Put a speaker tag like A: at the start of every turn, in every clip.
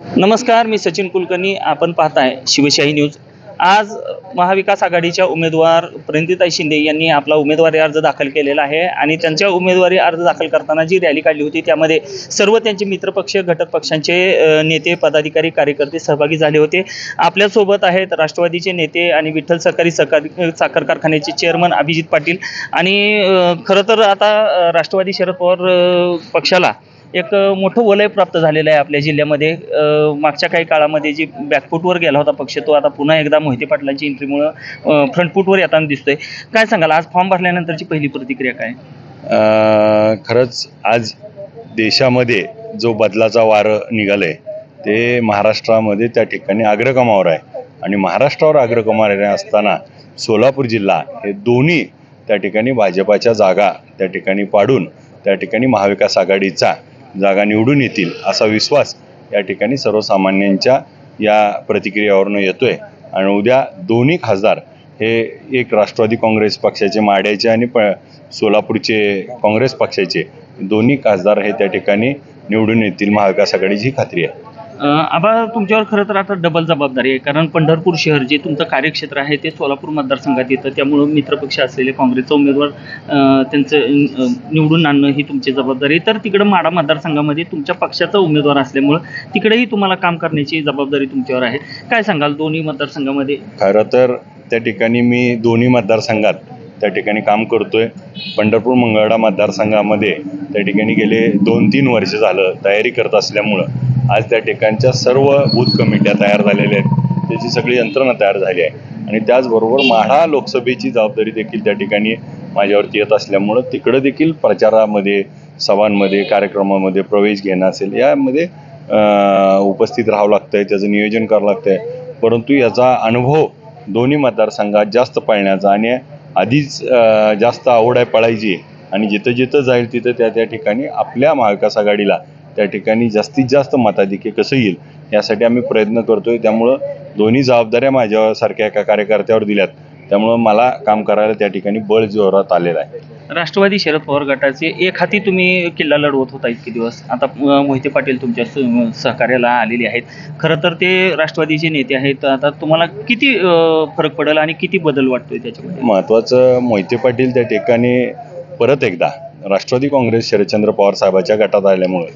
A: नमस्कार मी सचिन कुलकर्णी. आपण पाहताय शिवशाही न्यूज. आज महाविकास आघाडीच्या उमेदवार प्रणिताई शिंदे यांनी आपला उमेदवारी अर्ज दाखल केलेला आहे आणि त्यांच्या उमेदवारी अर्ज दाखल करताना जी रॅली काढली होती त्यामध्ये सर्व त्यांचे मित्रपक्ष घटक पक्षांचे नेते पदाधिकारी कार्यकर्ते सहभागी झाले होते. आपल्यासोबत आहेत राष्ट्रवादीचे नेते आणि विठ्ठल सहकारी सहकारी साखर कारखान्याचे चेअरमन अभिजित पाटील. आणि खरं तर आता राष्ट्रवादी शरद पवार पक्षाला एक मोठं वलय प्राप्त झालेलं आहे आपल्या जिल्ह्यामध्ये. मागच्या काही काळामध्ये जी बॅकफूटवर गेला होता पक्ष तो आता पुन्हा एकदा मोहिते पाटलांची एंट्रीमुळं फ्रंटफूटवर येताना दिसतोय. काय सांगाल? आज फॉर्म भरल्यानंतरची पहिली प्रतिक्रिया काय?
B: खरंच आज देशामध्ये जो बदलाचा वारं निघालंय ते महाराष्ट्रामध्ये त्या ठिकाणी अग्रक्रमावर आहे. आणि महाराष्ट्रावर अग्रक्रमावर असताना सोलापूर जिल्हा हे दोन्ही त्या ठिकाणी भाजपाच्या जागा त्या ठिकाणी पाडून त्या ठिकाणी महाविकास आघाडीचा जागा निवडून येतील असा विश्वास या ठिकाणी सर्वसामान्यांच्या या प्रतिक्रियावरून येतोय. आणि उद्या दोन्ही खासदार हे एक राष्ट्रवादी काँग्रेस पक्षाचे माड्याचे आणि प सोलापूरचे काँग्रेस पक्षाचे दोन्ही खासदार हे त्या ठिकाणी निवडून येतील महाविकास आघाडीची खात्री आहे.
A: आबा तुमच्यावर खरं तर आता डबल जबाबदारी आहे. कारण पंढरपूर शहर जे तुमचं कार्यक्षेत्र आहे ते सोलापूर मतदारसंघात येतं. त्यामुळं मित्रपक्ष असलेले काँग्रेसचा उमेदवार त्यांचं निवडून आणणं ही तुमची जबाबदारी तर तिकडं माडा मतदारसंघामध्ये तुमच्या पक्षाचा उमेदवार असल्यामुळं तिकडेही तुम्हाला काम करण्याची जबाबदारी तुमच्यावर आहे. काय सांगाल दोन्ही मतदारसंघामध्ये?
B: खरं तर त्या ठिकाणी मी दोन्ही मतदारसंघात त्या ठिकाणी काम करतोय. पंढरपूर मंगळडा मतदारसंघामध्ये त्या ठिकाणी गेले दोन तीन वर्ष झालं तयारी करत असल्यामुळं. आज त्या ठिकाणच्या सर्व बूथ कमिट्या तयार झालेल्या आहेत. त्याची सगळी यंत्रणा तयार झाली आहे. आणि त्याचबरोबर माढा लोकसभेची जबाबदारी देखील त्या ठिकाणी माझ्यावरती येत असल्यामुळं तिकडं देखील प्रचारामध्ये सभांमध्ये कार्यक्रमामध्ये प्रवेश घेणं असेल यामध्ये उपस्थित राहावं लागतं आहे त्याचं नियोजन करावं लागतं आहे परंतु याचा अनुभव दोन्ही मतदारसंघात जास्त पाळण्याचा आणि आधीच जास्त आवड आहे पळायची. आणि जिथं जिथं जाईल तिथं त्या त्या ठिकाणी आपल्या महाविकास आघाडीला त्या ठिकाणी जास्तीत जास्त मताधिक्य कसं येईल यासाठी आम्ही प्रयत्न करतोय. त्यामुळं दोन्ही जबाबदाऱ्या माझ्यासारख्या एका कार्यकर्त्यावर दिल्यात. त्यामुळं मला काम करायला त्या ठिकाणी बळ जोरात आलेलं आहे.
A: राष्ट्रवादी शरद पवार गटाचे एक हाती तुम्ही किल्ला लढवत होता इतके दिवस. आता मोहिते पाटील तुमच्या सहकार्याला आलेले आहेत. खरं तर ते राष्ट्रवादीचे नेते आहेत आता तुम्हाला किती फरक पडेल आणि किती बदल वाटतोय त्याच्यामध्ये?
B: महत्त्वाचं मोहिते पाटील त्या ठिकाणी परत एकदा राष्ट्रवादी काँग्रेस शरदचंद्र पवार साहेबाच्या गटात आल्यामुळं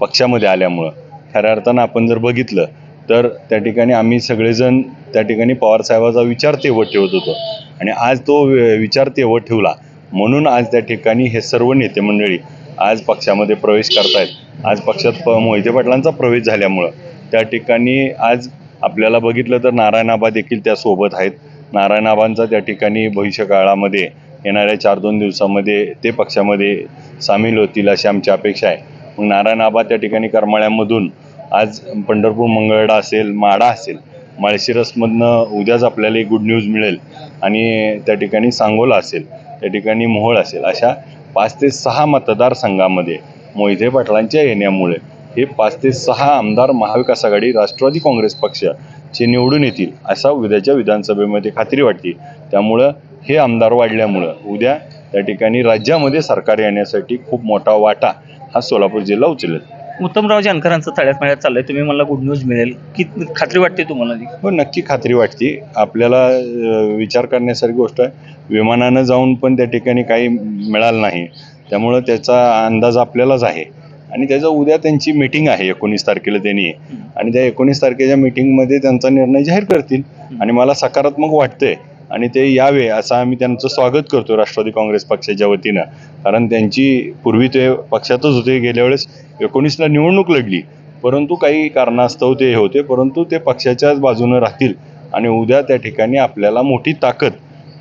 B: पक्षामध्ये आल्यामुळं. खऱ्या अर्थानं आपण जर बघितलं तर त्या ठिकाणी आम्ही सगळेजण त्या ठिकाणी पवारसाहेबाचा विचार तेव्हा ठेवत होतो. आणि आज तो विचार तेव्हा ठेवला. म्हणून आज त्या ठिकाणी हे सर्व नेते मंडळी आज पक्षामध्ये प्रवेश करतायत. आज पक्षात प मोहिते पाटलांचा प्रवेश झाल्यामुळं. त्या ठिकाणी आज आपल्याला बघितलं तर नारायणाबा देखील त्यासोबत आहेत. नारायणाबांचा त्या ठिकाणी भविष्य काळामध्ये येणाऱ्या चार दोन दिवसामध्ये ते पक्षामध्ये सामील होतील अशी आमची अपेक्षा आहे. मग नारायणाबा त्या ठिकाणी करमाळ्यामधून आज पंढरपूर मंगळवेढा असेल माडा असेल माळशिरसमधनं उद्याच आपल्याला एक गुड न्यूज मिळेल आणि त्या ठिकाणी सांगोला असेल त्या ठिकाणी मोहोळ असेल अशा पाच ते सहा मतदारसंघामध्ये मोहिते पाटलांच्या येण्यामुळे हे पाच ते सहा आमदार महाविकास आघाडी राष्ट्रवादी काँग्रेस पक्षाचे निवडून येतील असा उद्याच्या विधानसभेमध्ये खात्री वाटते. त्यामुळं हे आमदार वाढल्यामुळं उद्या त्या ठिकाणी राज्यामध्ये सरकार येण्यासाठी खूप मोठा वाटा हा सोलापूर जिल्हा उचलेल.
A: उत्तमराव जानकरांचं तळ्यात मळ्यात चाललंय. तुम्ही मला गुड न्यूज मिळेल. की खात्री वाटते तुम्हाला ती?
B: हो नक्की खात्री वाटते. आपल्याला अ, विचार करण्यासारखी गोष्ट आहे. विमानानं जाऊन पण त्या ठिकाणी काही मिळालं नाही. त्यामुळं त्याचा अंदाज आपल्यालाच आहे. आणि त्याचं उद्या त्यांची मीटिंग आहे एकोणीस तारखेला त्यांनी. आणि त्या एकोणीस तारखेच्या मीटिंगमध्ये त्यांचा निर्णय जाहीर करतील. आणि मला सकारात्मक वाटतंय. आणि ते यावे असं आम्ही त्यांचं स्वागत करतो राष्ट्रवादी काँग्रेस पक्षाच्या वतीनं. कारण त्यांची पूर्वी ते पक्षातच होते गेल्या वेळेस एकोणीसला निवडणूक लढली. परंतु काही कारणास्तव ते हे होते परंतु ते पक्षाच्याच बाजूनं राहतील आणि उद्या त्या ठिकाणी आपल्याला मोठी ताकद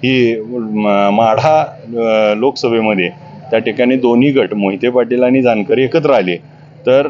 B: ही माढा लोकसभेमध्ये त्या ठिकाणी दोन्ही गट मोहिते पाटील आणि जानकर एकत्र आले. तर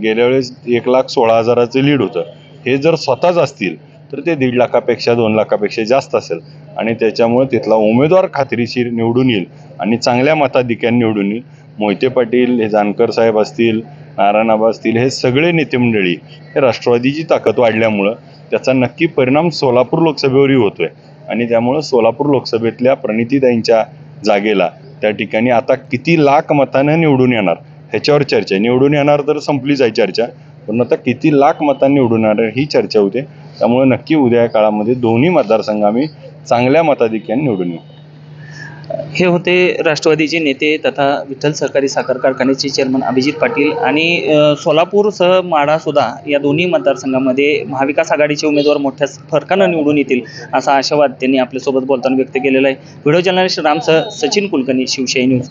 B: गेल्या वेळेस एक लाख सोळा हजाराचं लीड होतं. हे जर स्वतःच असतील तर ते दीड लाखापेक्षा दोन लाखापेक्षा जास्त असेल. आणि त्याच्यामुळे तिथला उमेदवार खात्रीशीर निवडून येईल आणि चांगल्या मताधिक्याने निवडून येईल. मोहिते पाटील हे जानकर साहेब असतील नारायणआबा असतील हे सगळे नेतेमंडळी हे राष्ट्रवादीची ताकद वाढल्यामुळं त्याचा नक्की परिणाम सोलापूर लोकसभेवरही होतोय. आणि त्यामुळं सोलापूर लोकसभेतल्या प्रणितीताईंच्या जागेला त्या ठिकाणी आता किती लाख मतानं निवडून येणार ह्याच्यावर चर्चा निवडून येणार तर संपलीच आहे चर्चा पण आता किती लाख मतांनी निवडून येणार ही चर्चा होते. त्यामुळे नक्की उद्या या काळामध्ये दोन्ही मतदारसंघ आम्ही चांगल्या मताधिक्याने निवडून येऊ.
A: हे होते राष्ट्रवादीचे नेते तथा विठ्ठल सहकारी साखर कारखान्याचे चेअरमन अभिजित पाटील आणि सोलापूरसह माढासुद्धा या दोन्ही मतदारसंघामध्ये महाविकास आघाडीचे उमेदवार मोठ्या फरकानं निवडून येतील असा आशावाद त्यांनी आपल्यासोबत बोलताना व्यक्त केलेला आहे. व्हिडिओ जर्नलिस्ट रामसह सचिन कुलकर्णी शिवशाही न्यूज.